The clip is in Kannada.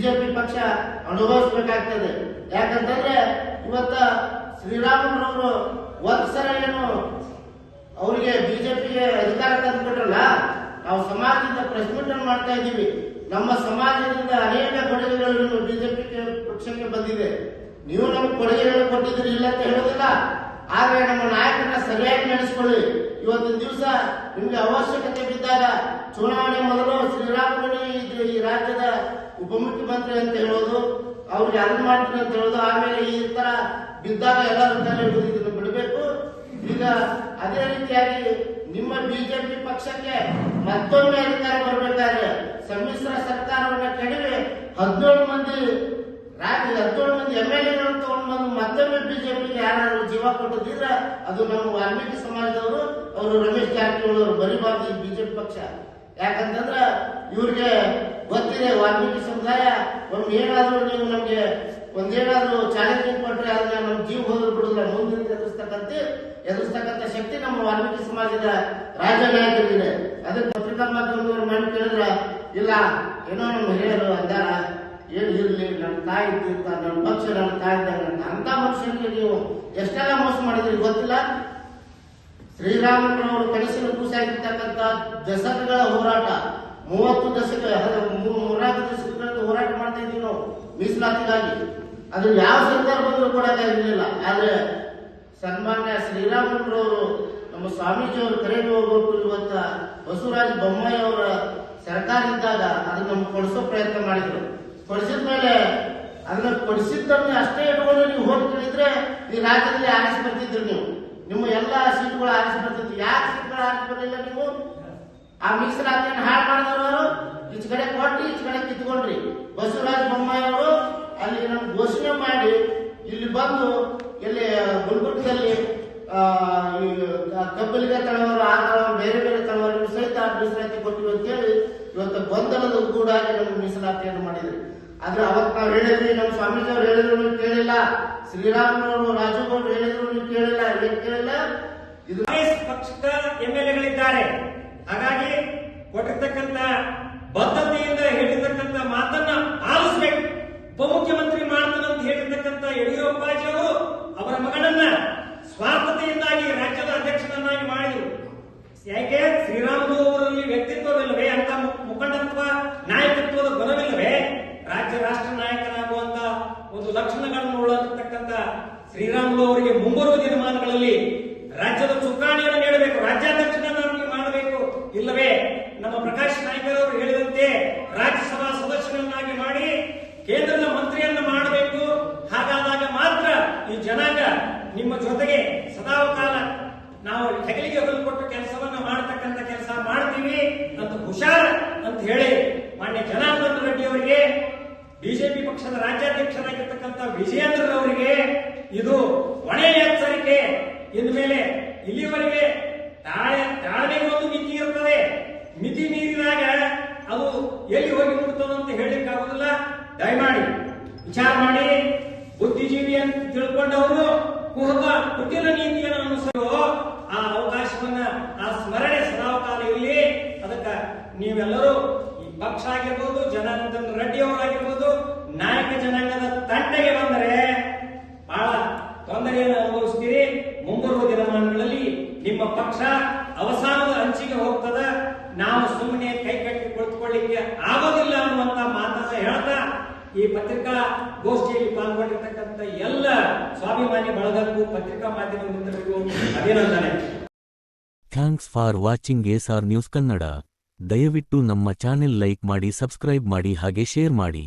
ಆಗ್ತಾ ಅನುಭವಿಸ್ಬೇಕಾಗ್ತದೆ. ಯಾಕಂತಂದ್ರೆ ಇವತ್ತ ಶ್ರೀರಾಮನವರು ಒಂದ್ ಸಲ ಏನು ಅವರಿಗೆ ಬಿಜೆಪಿಗೆ ಅಧಿಕಾರ ತಂದ್ಬಿಟ್ರಲ್ಲ ನಾವು ಸಮಾಜದಿಂದ ಮೀಟ್ ಮಾಡ್ತಾ ಇದ್ದೀವಿ. ನಮ್ಮ ಸಮಾಜದಿಂದ ಅನೇಕ ಕೊಡುಗೆಗಳು ಬಿಜೆಪಿ ಪಕ್ಷಕ್ಕೆ ಬಂದಿದೆ. ನೀವು ನಮ್ಗೆ ಕೊಡುಗೆಗಳು ಕೊಟ್ಟಿದ್ರಿ ಇಲ್ಲ ಅಂತ ಹೇಳೋದಿಲ್ಲ. ಆದ್ರೆ ನಮ್ಮ ನಾಯಕರನ್ನ ಸರಿಯಾಗಿ ನಡೆಸಿಕೊಳ್ಳಿ. ಇವತ್ತಿನ ದಿವಸ ನಿಮ್ಗೆ ಅವಶ್ಯಕತೆ ಬಿದ್ದಾಗ ಚುನಾವಣೆ ಮೊದಲು ಶ್ರೀರಾಮುಲು ಇದು ಈ ರಾಜ್ಯದ ಉಪಮುಖ್ಯಮಂತ್ರಿ ಅಂತ ಹೇಳೋದು, ಅವ್ರಿಗೆ ಯಾರು ಮಾಡ್ತೀನಿ ಅಂತ ಹೇಳೋದು, ಆಮೇಲೆ ಈ ತರ ಬಿದ್ದಾಗ ಎಲ್ಲರೂ ಇದನ್ನು ಬಿಡಬೇಕು. ಈಗ ಅದೇ ರೀತಿಯಾಗಿ ನಿಮ್ಮ ಬಿಜೆಪಿ ಪಕ್ಷಕ್ಕೆ ಮತ್ತೊಮ್ಮೆ ಅಧಿಕಾರ ಬರಬೇಕಾದ್ರೆ ಸಮ್ಮಿಶ್ರ ಸರ್ಕಾರವನ್ನ ಕೆಡವಿ ಹದಿನೇಳು ಮಂದಿ ರಾಜ್ಯದ ಹದಿನೇಳು ಮಂದಿ ಎಂ ಎಲ್ ಎಗಳನ್ನು ತಗೊಂಡು ಮತ್ತೊಮ್ಮೆ ಬಿಜೆಪಿಗೆ ಯಾರಾದ್ರೂ ಜೀವ ಕೊಟ್ಟದಿದ್ರೆ ಅದು ನಮ್ಮ ವಾಲ್ಮೀಕಿ ಸಮಾಜದವರು, ಅವರು ರಮೇಶ್ ಜಾರಕಿಹೊಳಿ ಅವರು ಬರಿಬಾರ್ದು ಈ ಬಿಜೆಪಿ ಪಕ್ಷ. ಯಾಕಂತಂದ್ರ ಇವ್ರಿಗೆ ಗೊತ್ತಿದೆ ವಾಲ್ಮೀಕಿ ಸಮುದಾಯ ಒಮ್ಮೆ ಏನಾದ್ರೂ ನೀವು ನಮ್ಗೆ ಒಂದೇನಾದ್ರೂ ಚಾಲೆಂಜಿಂಗ್ ಕೊಟ್ರೆ ಅದನ್ನ ನಮ್ಮ ಜೀವ ಹೋದ್ರು ಬಿಡುದಿಲ್ಲ. ಮುಂದಿನ ಎದುರಿಸ್ತಕ್ಕಂಥ ಎದುರಿಸ್ತಕ್ಕಂಥ ಶಕ್ತಿ ನಮ್ಮ ವಾಲ್ಮೀಕಿ ಸಮಾಜದ ರಾಜ್ಯ ನಾಯಕರಿಗಿದೆ ಅದಕ್ಕೆ ಪತ್ರಿಕಾ ಮಾಧ್ಯಮದವರು ಮಾಡಿ ಕೇಳಿದ್ರ, ಇಲ್ಲ, ಏನೋ ನಮ್ಮ ಹಿರಿಯರು ಅಂದಾರ, ಏನ್ ಇರ್ಲಿ ನನ್ನ ತಾಯಿ ಇದ್ದಿರ್ತ ನನ್ನ ಪಕ್ಷ ನನ್ನ ತಾಯಿ ಅಂತ. ಅಂತ ಮನುಷ್ಯನಿಗೆ ನೀವು ಎಷ್ಟೆಲ್ಲ ಮೋಸ ಮಾಡಿದ್ರಿ ಗೊತ್ತಿಲ್ಲ. ಶ್ರೀರಾಮನವರು ಕನಸಿನ ಕೂಸಾಗಿರ್ತಕ್ಕಂಥ ದಶಕಗಳ ಹೋರಾಟ. ಮೂವತ್ತು ದಶಕ ಮೂರ್ನಾಲ್ಕು ದಶಕಗಳಿಂದ ಹೋರಾಟ ಮಾಡ್ತಾ ಇದ್ದೀವಿ ನಾವು, ಮೀಸಲಾತಿಗಾಗಿ. ಅದು ಯಾವ ಸರ್ಕಾರ ಬಂದರೂ ಇರಲಿಲ್ಲ. ಆದ್ರೆ ಸನ್ಮಾನ್ಯ ಶ್ರೀರಾಮನವರು ನಮ್ಮ ಸ್ವಾಮೀಜಿಯವರು ಕರೆದು ಹೋಗ್ಬೇಕು ಇವತ್ತ ಬಸವರಾಜ ಬೊಮ್ಮಾಯಿ ಅವರ ಸರ್ಕಾರ ಇದ್ದಾಗ ಅದನ್ನ ನಮ್ಗೆ ಕೊಡಿಸೋ ಪ್ರಯತ್ನ ಮಾಡಿದ್ರು. ಕೊಡಿಸಿದ ಮೇಲೆ ಅದನ್ನ ಕೊಡಿಸಿದ್ದನ್ನು ಅಷ್ಟೇ ಇಟ್ಕೊಂಡು ನೀವು ಹೋಗಿ ಕೇಳಿದ್ರೆ ಈ ರಾಜ್ಯದಲ್ಲಿ ಆರಿಸಿ ಬರ್ತಿದ್ರು ನೀವು. ನಿಮ್ಮ ಎಲ್ಲ ಸೀಟ್ಗಳು ಆರಿಸಿ ಬರ್ತೈತಿ. ಯಾಕೆ ಸೀಟ್ಗಳು ಆರಿಸಿ ಬರಲಿಲ್ಲ ನೀವು? ಆ ಮೀಸಲಾತಿಯನ್ನು ಹಾಳು ಮಾಡಿದವರು ಈಚ ಕಡೆ ಕೊಟ್ಟು ಈಚ ಕಡೆ ಕಿತ್ಕೊಂಡ್ರಿ. ಬಸವರಾಜ ಬೊಮ್ಮಾಯಿ ಅವರು ಅಲ್ಲಿ ನಮ್ಗೆ ಘೋಷಣೆ ಮಾಡಿ ಇಲ್ಲಿ ಬಂದು ಇಲ್ಲಿ ಗುಲ್ಬರ್ಗದಲ್ಲಿ ಕಬ್ಬಲಿಗ ತಳವರು, ಆ ತಳವರು ಬೇರೆ ಬೇರೆ ತಳವರು ಸಹಿತ ಮೀಸಲಾತಿ ಕೊಟ್ಟಿವಿ ಅಂತೇಳಿ ಇವತ್ತು ಗೊಂದಲದ ಕೂಡ ನಮ್ಗೆ ಮೀಸಲಾತಿಯನ್ನು ಮಾಡಿದ್ರಿ. ಆದ್ರೆ ಅವತ್ತು ನಾವು ಹೇಳಿದ್ವಿ, ನಮ್ಮ ಸ್ವಾಮೀಜಿ ಅವ್ರು ಹೇಳಿದ್ರು ನೀವು ಕೇಳಿಲ್ಲ. ಶ್ರೀರಾಮನವರು, ರಾಜುಗೌಡರು ಹೇಳಿದ್ರು ನೀವು ಕೇಳಿಲ್ಲ. ಏನ್ ಕೇಳಿಲ್ಲ? ಇದು ಪಕ್ಷದ ಎಂಎಲ್ಎಗಳಿದ್ದಾರೆ ಹಾಗಾಗಿ ಕೊಟ್ಟಿರ್ತಕ್ಕಂಥ ಶ್ರೀರಾಮುಲು ಅವರಿಗೆ ಮುಂಬರುವ ದಿನಮಾನಗಳಲ್ಲಿ ರಾಜ್ಯದ ಚುಕ್ಕಾಣಿಯನ್ನು ನೀಡಬೇಕು. ರಾಜ್ಯಾಧ್ಯಕ್ಷನನ್ನಾಗಿ ಮಾಡಬೇಕು. ಇಲ್ಲವೇ, ನಮ್ಮ ಪ್ರಕಾಶ್ ನಾಯ್ಕರವರು ಹೇಳಿದಂತೆ ರಾಜ್ಯಸಭಾ ಸದಸ್ಯರನ್ನಾಗಿ ಮಾಡಿ ಕೇಂದ್ರದ ಮಂತ್ರಿಯನ್ನ ಮಾಡಬೇಕು. ಹಾಗಾದಾಗ ಮಾತ್ರ ಈ ಜನಾಂಗ ನಿಮ್ಮ ಜೊತೆಗೆ ಸದಾಕಾಲ ನಾವು ಹೆಗಲಿಗೆ ಹೊಲ ಕೊಟ್ಟು ಕೆಲಸವನ್ನ ಮಾಡತಕ್ಕಂತ ಕೆಲಸ ಮಾಡ್ತೀವಿ ಅಂತ ಹುಷಾರ್ ಅಂತ ಹೇಳಿ ಮಾನ್ಯ ಜನಾರ್ದನ್ ರೆಡ್ಡಿ ಅವರಿಗೆ ಬಿಜೆಪಿ ಪಕ್ಷದ ರಾಜ್ಯಾಧ್ಯಕ್ಷರಾಗಿರ್ತಕ್ಕಂಥ ವಿಜಯೇಂದ್ರ ಇದು ಹೊಣೆ ಎಚ್ಚರಿಕೆ. ಇನ್ಮೇಲೆ ಇಲ್ಲಿವರೆಗೆ ತಾಳೆ ತಾಳ್ಮೆಗೆ ಒಂದು ಮಿತಿ ಇರ್ತದೆ. ಮಿತಿ ಮೀರಿದಾಗ ಅದು ಎಲ್ಲಿ ಹೋಗಿ ಮುಟ್ತದೆ ಅಂತ ಹೇಳಲಿಕ್ಕಾಗುದಿಲ್ಲ. ದಯಮಾಡಿ ವಿಚಾರ ಮಾಡಿ. ಬುದ್ಧಿಜೀವಿ ಅಂತ ತಿಳ್ಕೊಂಡವರು ಕುಹಬ ಕುಟಿಲ ನೀತಿಯನ್ನು ಅನುಸರಿಸೋ ಆ ಅವಕಾಶವನ್ನ, ಆ ಸ್ಮರಣೆ ಸದಾಕಾಲ ಇರಲಿ ಅದಕ್ಕ ನೀವೆಲ್ಲರೂ ಈ ಪಕ್ಷ ಆಗಿರ್ಬೋದು, ಜನಾರ್ದನ್ ರೆಡ್ಡಿ ಅವರಾಗಿರ್ಬೋದು, ನಾಯಕ ಜನಾಂಗದ ತಂಟೆಗೆ ಬಂದರೆ ತೊಂದರೆಯನ್ನು ಅನುಭವಿಸ್ತೀರಿ. ಮುಂಬರುವ ದಿನಮಾನಗಳಲ್ಲಿ ನಿಮ್ಮ ಪಕ್ಷ ಅವಸಾನದ ಅಂಚಿಗೆ ಹೋಗ್ತದ. ನಾವು ಸುಮ್ಮನೆ ಕೈ ಕಟ್ಟಿ ಕುಳಿತುಕೊಳ್ಳಿಕ್ಕೆ ಆಗೋದಿಲ್ಲ ಅನ್ನುವಂತ ಮಾತನ್ನ ಹೇಳ್ತಾ ಈ ಪತ್ರಿಕಾ ಗೋಷ್ಠಿಯಲ್ಲಿ ಪಾಲ್ಗೊಂಡಿರ್ತಕ್ಕಂಥ ಎಲ್ಲ ಸ್ವಾಭಿಮಾನಿ ಬಳಗಕ್ಕೂ ಪತ್ರಿಕಾ ಮಾಧ್ಯಮ ಮಿತ್ರರಿಗೂ ಅಭಿನಂದನೆ. Thanks for watching S R news Kannada ದಯವಿಟ್ಟು ನಮ್ಮ ಚಾನೆಲ್ ಲೈಕ್ ಮಾಡಿ, ಸಬ್ಸ್ಕ್ರೈಬ್ ಮಾಡಿ, ಹಾಗೆ ಶೇರ್ ಮಾಡಿ.